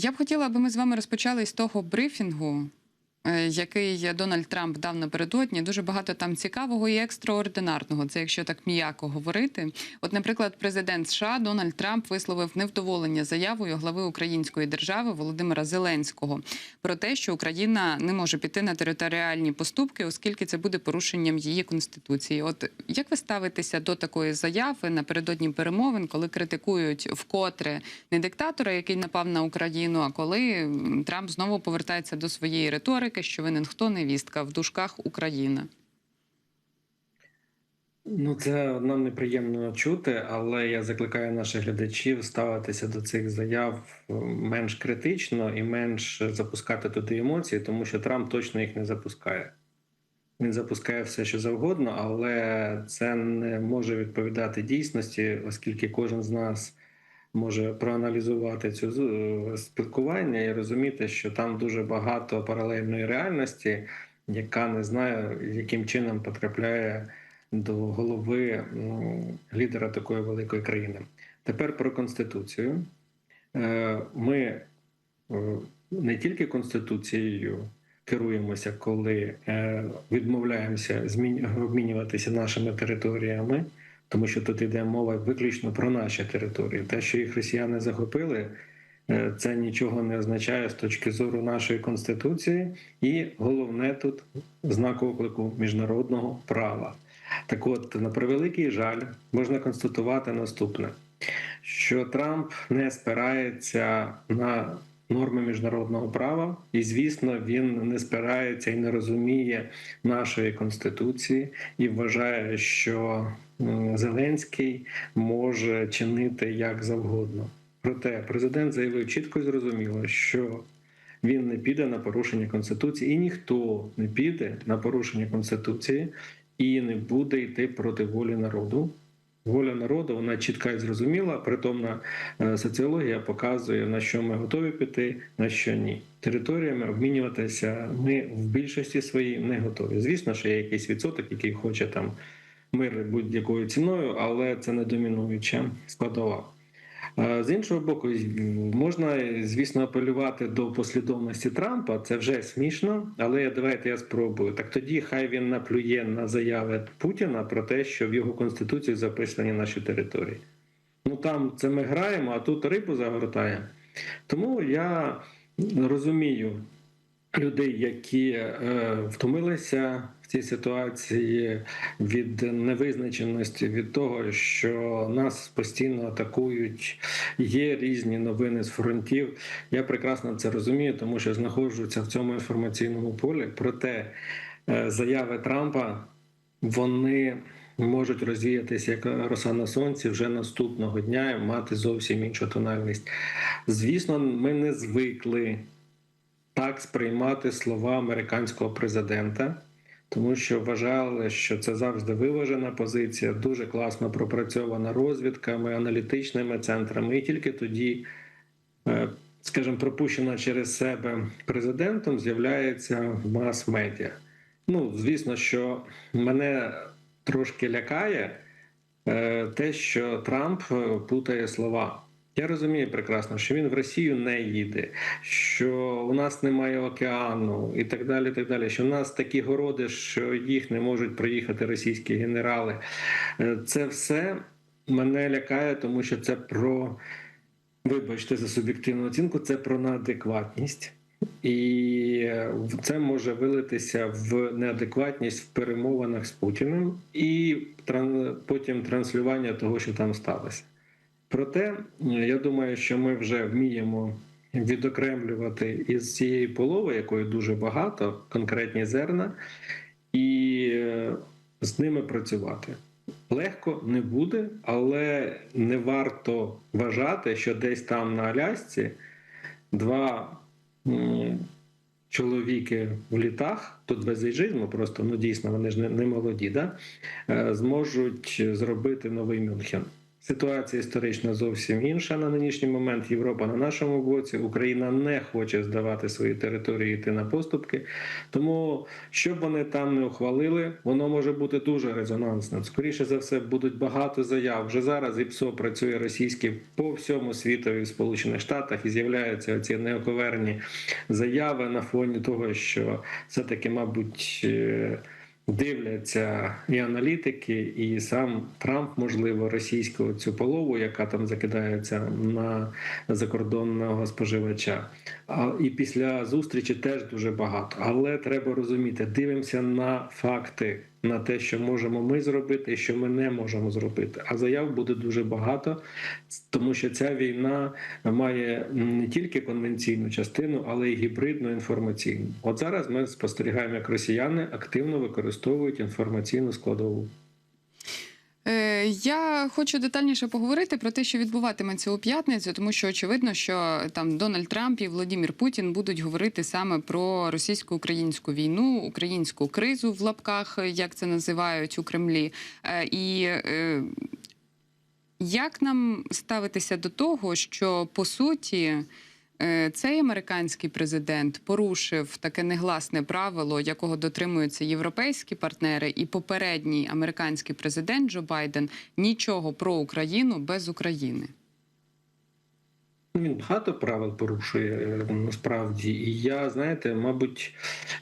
Я б хотіла, аби ми з вами розпочали з того брифінгу, який Дональд Трамп дав напередодні. Дуже багато там цікавого і екстраординарного. Це якщо так м'яко говорити. От, наприклад, президент США Дональд Трамп висловив невдоволення заявою глави української держави Володимира Зеленського про те, що Україна не може піти на територіальні поступки, оскільки це буде порушенням її конституції. От як ви ставитеся до такої заяви напередодні перемовин, коли критикують вкотре не диктатора, який напав на Україну, а коли Трамп знову повертається до своєї риторики, що винен хто невістка в дужках Україна? Ну, це нам неприємно чути, але я закликаю наших глядачів ставитися до цих заяв е, менш критично і менш запускати туди емоції, тому що Трамп точно їх не запускає. Він запускає все, що завгодно, але це не може відповідати дійсності, оскільки кожен з нас може проаналізувати цю з- спілкування і розуміти, що там дуже багато паралельної реальності, яка не знаю, яким чином потрапляє до голови лідера такої великої країни. Тепер про конституцію. Е, Ми е, не тільки конституцією керуємося, коли е, відмовляємося обмінюватися нашими територіями, тому що тут йде мова виключно про наші території. Те, що їх росіяни захопили, е, це нічого не означає з точки зору нашої конституції, і головне тут знак оклику міжнародного права. Так от, на превеликий жаль, можна констатувати наступне: що Трамп не спирається на норми міжнародного права, і, звісно, він не спирається і не розуміє нашої конституції і вважає, що Зеленський може чинити як завгодно. Проте президент заявив чітко і зрозуміло, що він не піде на порушення конституції, і ніхто не піде на порушення конституції і не буде йти проти волі народу. Воля народу вона чітка і зрозуміла. Притомна е, соціологія показує на що ми готові піти, на що ні. Територіями обмінюватися ми в більшості своїй не готові. Звісно, що є якийсь відсоток, який хоче там мир будь-якою ціною, але це не домінуюча складова. З іншого боку, можна, звісно, апелювати до послідовності Трампа. Це вже смішно, але давайте я спробую. Так тоді хай він наплює на заяви Путіна про те, що в його конституції записані наші території. Ну там це ми граємо, а тут рибу загортає. Тому я розумію людей, які е, втомилися цій ситуації від невизначеності, від того, що нас постійно атакують. Є різні новини з фронтів. Я прекрасно це розумію, тому що знаходжуся в цьому інформаційному полі. Проте е, заяви Трампа вони можуть розвіятися як роса на сонці вже наступного дня і мати зовсім іншу тональність. Звісно, ми не звикли так сприймати слова американського президента, тому що вважали, що це завжди виважена позиція, дуже класно пропрацьована розвідками, аналітичними центрами, і тільки тоді, е, скажімо, пропущена через себе президентом, з'являється мас-медіа. Ну, звісно, що мене трошки лякає е, те, що Трамп е, плутає слова. Я розумію прекрасно, що він в Росію не їде, що у нас немає океану і так далі. так далі, Що у нас такі городи, що їх не можуть проїхати російські генерали. Е, Це все мене лякає, тому що це про, вибачте, за суб'єктивну оцінку, це про неадекватність. І е, це може вилитися в неадекватність в перемовинах з Путіним і потім транслювання того, що там сталося. Проте я думаю, що ми вже вміємо відокремлювати із цієї полови, якої дуже багато, конкретні зерна, і е, з ними працювати. Легко не буде, але не варто вважати, що десь там на Алясці два чоловіки в літах, тут без ейджизму, просто ну дійсно вони ж не, не молоді, да? е, зможуть зробити новий Мюнхен. Ситуація історична зовсім інша на нинішній момент. Європа на нашому боці. Україна не хоче здавати свої території йти на поступки. Тому, що б вони там не ухвалили, воно може бути дуже резонансним. Скоріше за все, будуть багато заяв. Вже зараз ІПСО працює російське по всьому світові в Сполучених Штатах і з'являються ці неоковерні заяви на фоні того, що все-таки, мабуть. Дивляться і аналітики, і сам Трамп, можливо, російську цю полову, яка там закидається на закордонного споживача. А і після зустрічі теж дуже багато. Але треба розуміти, дивимося на факти, на те, що можемо ми зробити, і що ми не можемо зробити. А заяв буде дуже багато, тому що ця війна має не тільки конвенційну частину, але й гібридну інформаційну. От зараз ми спостерігаємо, як росіяни активно використовують інформаційну складову. Я хочу детальніше поговорити про те, що відбуватиметься у п'ятницю, тому що очевидно, що там Дональд Трамп і Володимир Путін будуть говорити саме про російсько-українську війну, українську кризу в лапках, як це називають у Кремлі. Е, І е, як нам ставитися до того, що по суті. Е, Цей американський президент порушив таке негласне правило, якого дотримуються європейські партнери, і попередній американський президент Джо Байден нічого про Україну без України. Він багато правил порушує е, насправді, і я знаєте, мабуть,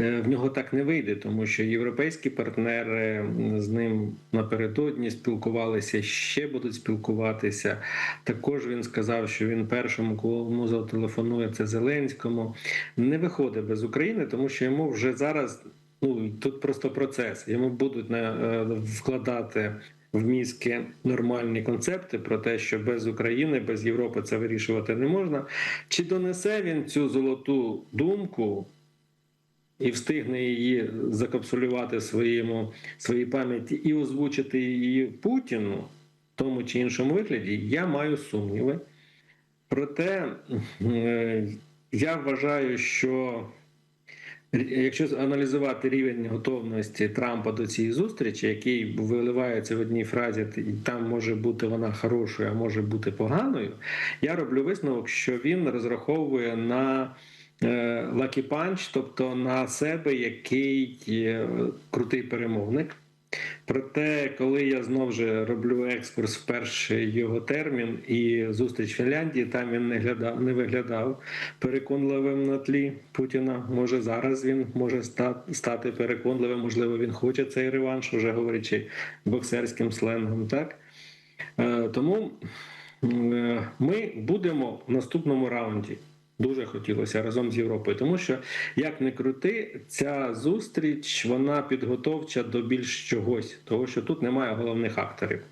е, в нього так не вийде, тому що європейські партнери з ним напередодні спілкувалися, ще будуть спілкуватися. Також він сказав, що він першому, кому зателефонує, це Зеленському. Не виходить без України, тому що йому вже зараз. Ну тут просто процес. Йому будуть е, вкладати в мізки нормальні концепти про те, що без України, без Європи це вирішувати не можна. Чи донесе він цю золоту думку і встигне її закапсулювати в своєму своїй пам'яті і озвучити її Путіну в тому чи іншому вигляді? Я маю сумніви. Проте е, я вважаю, що Якщо аналізувати рівень готовності Трампа до цієї зустрічі, який виливається в одній фразі, там може бути вона хорошою, а може бути поганою, я роблю висновок, що він розраховує на лакі панч, тобто на себе, який е, крутий перемовник. Проте, коли я знову ж роблю екскурс в перший його термін і зустріч в Фінляндії, там він не глядав, не виглядав переконливим на тлі Путіна. Може зараз він може стати переконливим, можливо, він хоче цей реванш, вже говорячи боксерським сленгом. Так Е, тому е, ми будемо в наступному раунді. Дуже хотілося разом з Європою, тому що як не крути, ця зустріч вона підготовча до більш чогось, того що тут немає головних акторів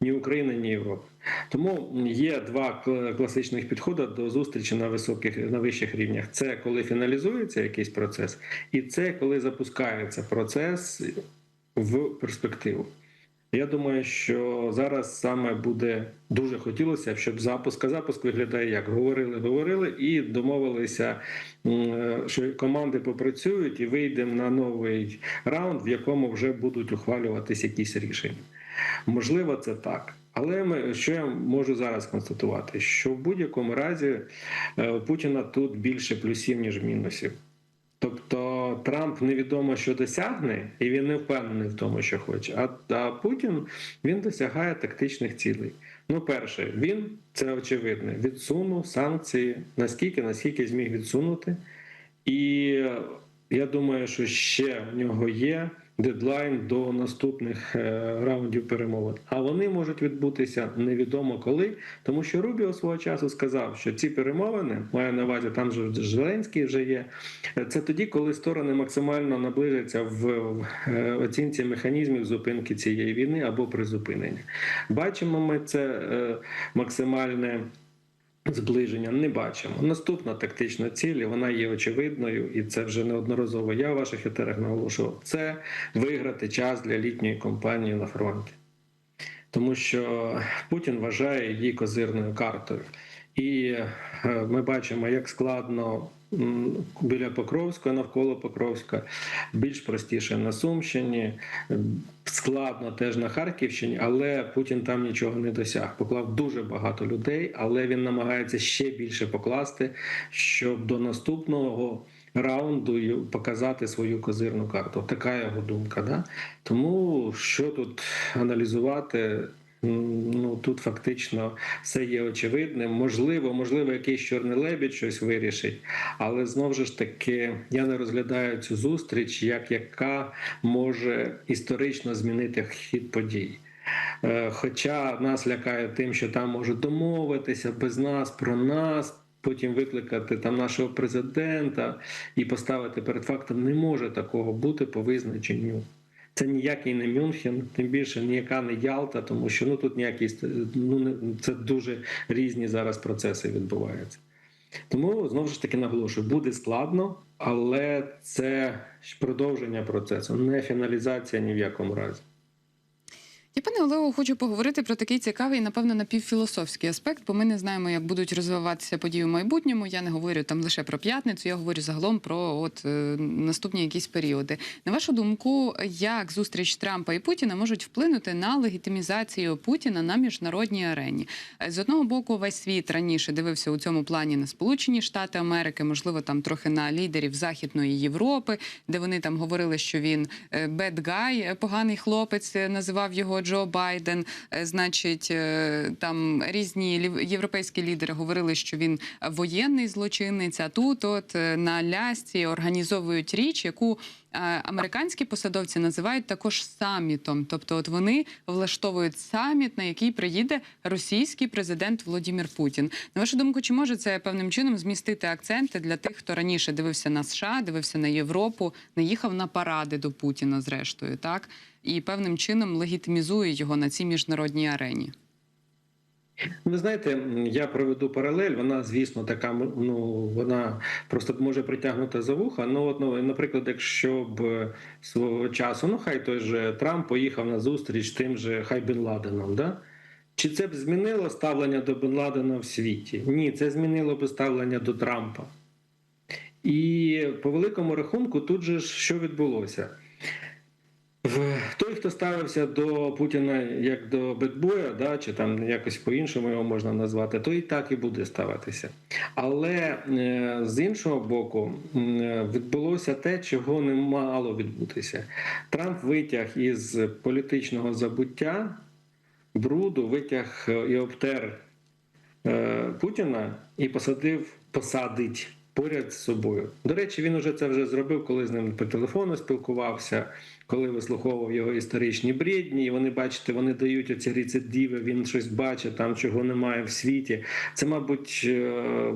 ні України, ні Європи. Тому є два класичних підходи до зустрічі на високих на вищих рівнях: це коли фіналізується якийсь процес, і це коли запускається процес в перспективу. Я думаю, що зараз саме буде дуже хотілося, щоб запуск а запуск виглядає як говорили, говорили і домовилися, що команди попрацюють і вийдемо на новий раунд, в якому вже будуть ухвалюватись якісь рішення. Можливо, це так. Але ми що я можу зараз констатувати, що в будь-якому разі у Путіна тут більше плюсів ніж мінусів. Трамп невідомо що досягне, і він не впевнений в тому, що хоче. А, а Путін він досягає тактичних цілей. Ну, перше, він це очевидно, відсунув санкції наскільки, наскільки зміг відсунути. І я думаю, що ще в нього є дедлайн до наступних раундів перемовин. А вони можуть відбутися невідомо коли, тому що Рубіо свого часу сказав, що ці перемовини має на увазі, там же Зеленський вже є. Це тоді, коли сторони максимально наближаться в оцінці механізмів зупинки цієї війни або призупинення. Бачимо, ми це максимальне. Зближення не бачимо. Наступна тактична ціль, вона є очевидною, і це вже неодноразово. Я в ваших етерах наголошував. Це виграти час для літньої кампанії на фронті, тому що Путін вважає її козирною картою. І ми бачимо, як складно біля Покровська, навколо Покровська, більш простіше на Сумщині, складно теж на Харківщині, але Путін там нічого не досяг. Поклав дуже багато людей, але він намагається ще більше покласти, щоб до наступного. Раунду показати свою козирну карту. Така його думка. Да? Тому що тут аналізувати? Ну тут фактично все є очевидним. Можливо, можливо, якийсь чорний лебідь щось вирішить, але знову ж таки я не розглядаю цю зустріч, як яка може історично змінити хід подій. Е, Хоча нас лякає тим, що там можуть домовитися без нас про нас. Потім викликати там нашого президента і поставити перед фактом не може такого бути по визначенню. Це ніякий не Мюнхен, тим більше ніяка не Ялта, тому що ну тут ніякі ну це дуже різні зараз процеси відбуваються. Тому знову ж таки наголошую, буде складно, але це продовження процесу, не фіналізація ні в якому разі. Я, пане Олего, хочу поговорити про такий цікавий, напевно, напівфілософський аспект, бо ми не знаємо, як будуть розвиватися події в майбутньому. Я не говорю там лише про п'ятницю, я говорю загалом про от е, наступні якісь періоди. На вашу думку, як зустріч Трампа і Путіна можуть вплинути на легітимізацію Путіна на міжнародній арені? Е, З одного боку, весь світ раніше дивився у цьому плані на Сполучені Штати Америки, можливо, там трохи на лідерів Західної Європи, де вони там говорили, що він bad guy, поганий хлопець, е, називав його Джо Байден. Е, Значить, е, там різні європейські лідери говорили, що він воєнний злочинець. А тут, от е, на лясці, організовують річ, яку американські посадовці називають також самітом. Тобто, от вони влаштовують саміт, на який приїде російський президент Володимир Путін. На вашу думку, чи може це певним чином змістити акценти для тих, хто раніше дивився на США, дивився на Європу, не їхав на паради до Путіна, зрештою, так і певним чином легітимізує його на цій міжнародній арені? Ви знаєте, я проведу паралель. Вона, звісно, така ну вона просто може притягнути за вуха. Ну, от, ну, наприклад, якщо б свого часу, ну хай той же Трамп поїхав на зустріч тим же хай Бен Ладеном, да? Чи це б змінило ставлення до Бен Ладена в світі? Ні, це змінило б ставлення до Трампа. І по великому рахунку, тут же що відбулося? Той, хто ставився до Путіна як до бедбоя, да, чи там якось по-іншому його можна назвати, той і так і буде ставитися. Але е, з іншого боку, відбулося те, чого не мало відбутися. Трамп витяг із політичного забуття бруду, витяг е, і обтер е, Путіна і посадив, посадить поряд з собою. До речі, він уже це вже зробив, коли з ним по телефону спілкувався, коли вислуховував його історичні бредні. І вони, бачите, вони дають оці рецидиви, він щось бачить там, чого немає в світі. Це, мабуть, е,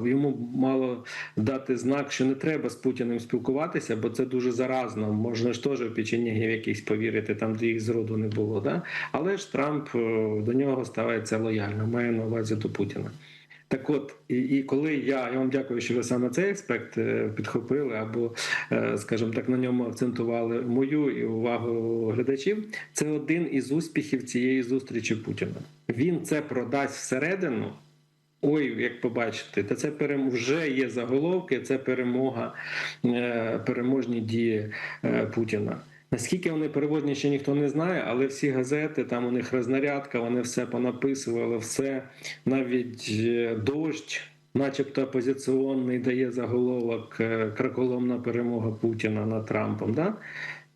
йому мало дати знак, що не треба з Путіним спілкуватися, бо це дуже заразно. Можна ж теж в печенєгів якихось повірити, там де їх зроду не було. Да? Але ж Трамп е, до нього ставиться лояльно, має на увазі до Путіна. Так от, і, і коли я, я вам дякую, що ви саме цей аспект е, підхопили, або, е, скажімо так, на ньому акцентували мою і увагу глядачів. Це один із успіхів цієї зустрічі Путіна. Він це продасть всередину. Ой, як побачите, та це перем... вже є заголовки, це перемога, е, переможні дії Путіна. Наскільки вони переводні, ще ніхто не знає, але всі газети, там у них рознарядка, вони все понаписували, все навіть е, дощ, начебто опозиційний, дає заголовок е, краколомна перемога Путіна над Трампом. Да?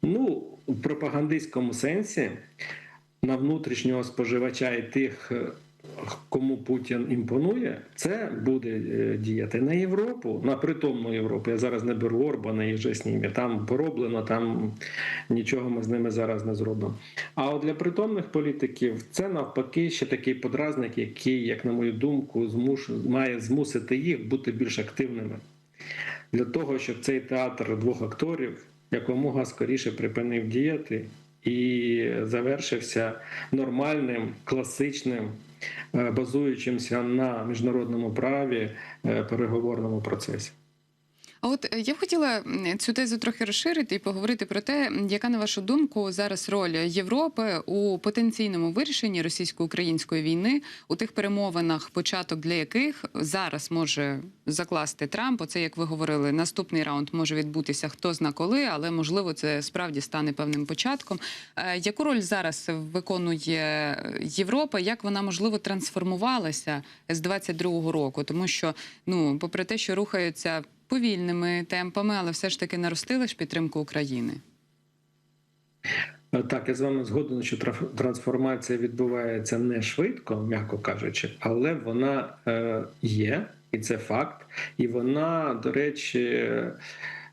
Ну, в пропагандистському сенсі на внутрішнього споживача і тих, е, кому Путін імпонує, це буде е, діяти на Європу, на притомну Європу. Я зараз не беру Орбана і вже з ними. Там пороблено, там нічого ми з ними зараз не зробимо. А от для притомних політиків це навпаки ще такий подразник, який, як на мою думку, змуш... має змусити їх бути більш активними для того, щоб цей театр двох акторів якомога скоріше припинив діяти і завершився нормальним, класичним, базуючимся на міжнародному праві е, переговорному процесі. А от е, я б хотіла цю тезу трохи розширити і поговорити про те, яка на вашу думку зараз роль Європи у потенційному вирішенні російсько-української війни у тих перемовинах, початок для яких зараз може закласти Трамп. Оце як ви говорили, наступний раунд може відбутися хто зна коли, але можливо це справді стане певним початком. Е, Яку роль зараз виконує Європа? Як вона можливо трансформувалася з 22-го року? Тому що ну, попри те, що рухаються повільними темпами, але все ж таки наростили ж підтримку України. Е, Так, я з вами згоден, що трансформація відбувається не швидко, м'яко кажучи, але вона е, є, і це факт. І вона, до речі,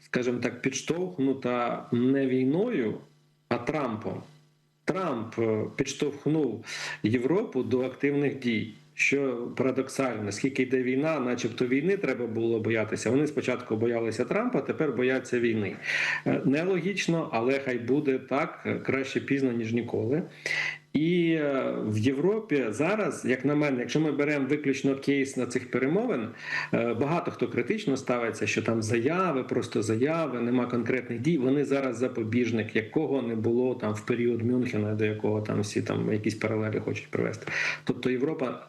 скажімо так, підштовхнута не війною, а Трампом. Трамп е, підштовхнув Європу до активних дій. Що парадоксально, скільки йде війна, начебто війни треба було боятися. Вони спочатку боялися Трампа, тепер бояться війни. Е, Нелогічно, але хай буде так е, краще пізно ніж ніколи. І е, в Європі зараз, як на мене, якщо ми беремо виключно кейс на цих перемовин, е, багато хто критично ставиться, що там заяви, просто заяви, нема конкретних дій. Вони зараз запобіжник, якого не було там в період Мюнхена, до якого там всі там якісь паралелі хочуть привести. Тобто Європа,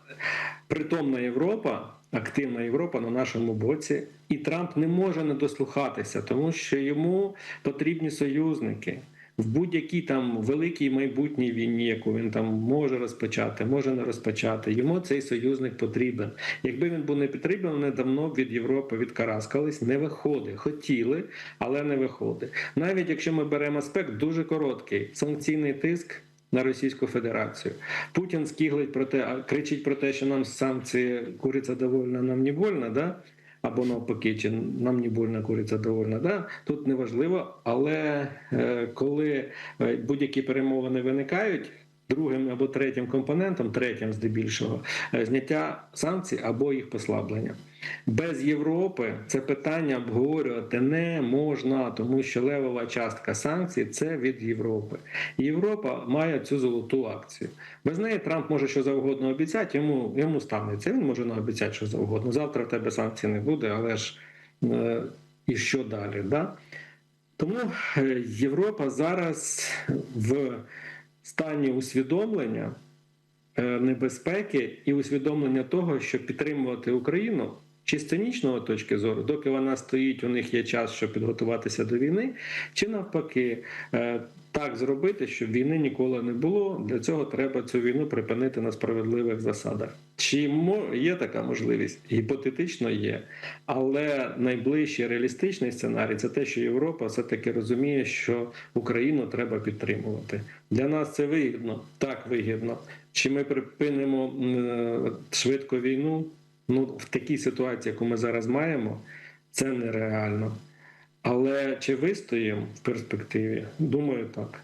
притомна Європа. Активна Європа на нашому боці, і Трамп не може не дослухатися, тому що йому потрібні союзники в будь-якій там великій майбутній війні, яку він там може розпочати, може не розпочати. Йому цей союзник потрібен. Якби він був не потрібен, вони давно б від Європи відкараскались. Не виходить. Хотіли, але не виходить. Навіть якщо ми беремо аспект дуже короткий санкційний тиск. На Російську Федерацію Путін скіглить про те, кричить про те, що нам санкції куриця довольна, нам не больно, да? Або навпаки, чи нам не больно куриця довольна. Да? Тут неважливо, але е, коли е, будь-які перемовини виникають. Другим або третім компонентом, третім здебільшого, е, зняття санкцій або їх послаблення. Без Європи це питання обговорювати не можна, тому що левова частка санкцій це від Європи. Європа має цю золоту акцію. Без неї Трамп може що завгодно обіцяти, йому, йому станеться. Він може наобіцяти що завгодно. Завтра в тебе санкцій не буде, але ж е, і що далі? Да? Тому е, Європа зараз в стані усвідомлення е, небезпеки і усвідомлення того, що підтримувати Україну чи з цинічного точки зору, доки вона стоїть, у них є час, щоб підготуватися до війни, чи навпаки, е, так зробити, щоб війни ніколи не було. Для цього треба цю війну припинити на справедливих засадах. Чи є така можливість? Гіпотетично є. Але найближчий реалістичний сценарій це те, що Європа все-таки розуміє, що Україну треба підтримувати. Для нас це вигідно, так вигідно. Чи ми припинимо швидко війну? Ну, в такій ситуації, яку ми зараз маємо, це нереально. Але чи вистоїмо в перспективі? Думаю, так.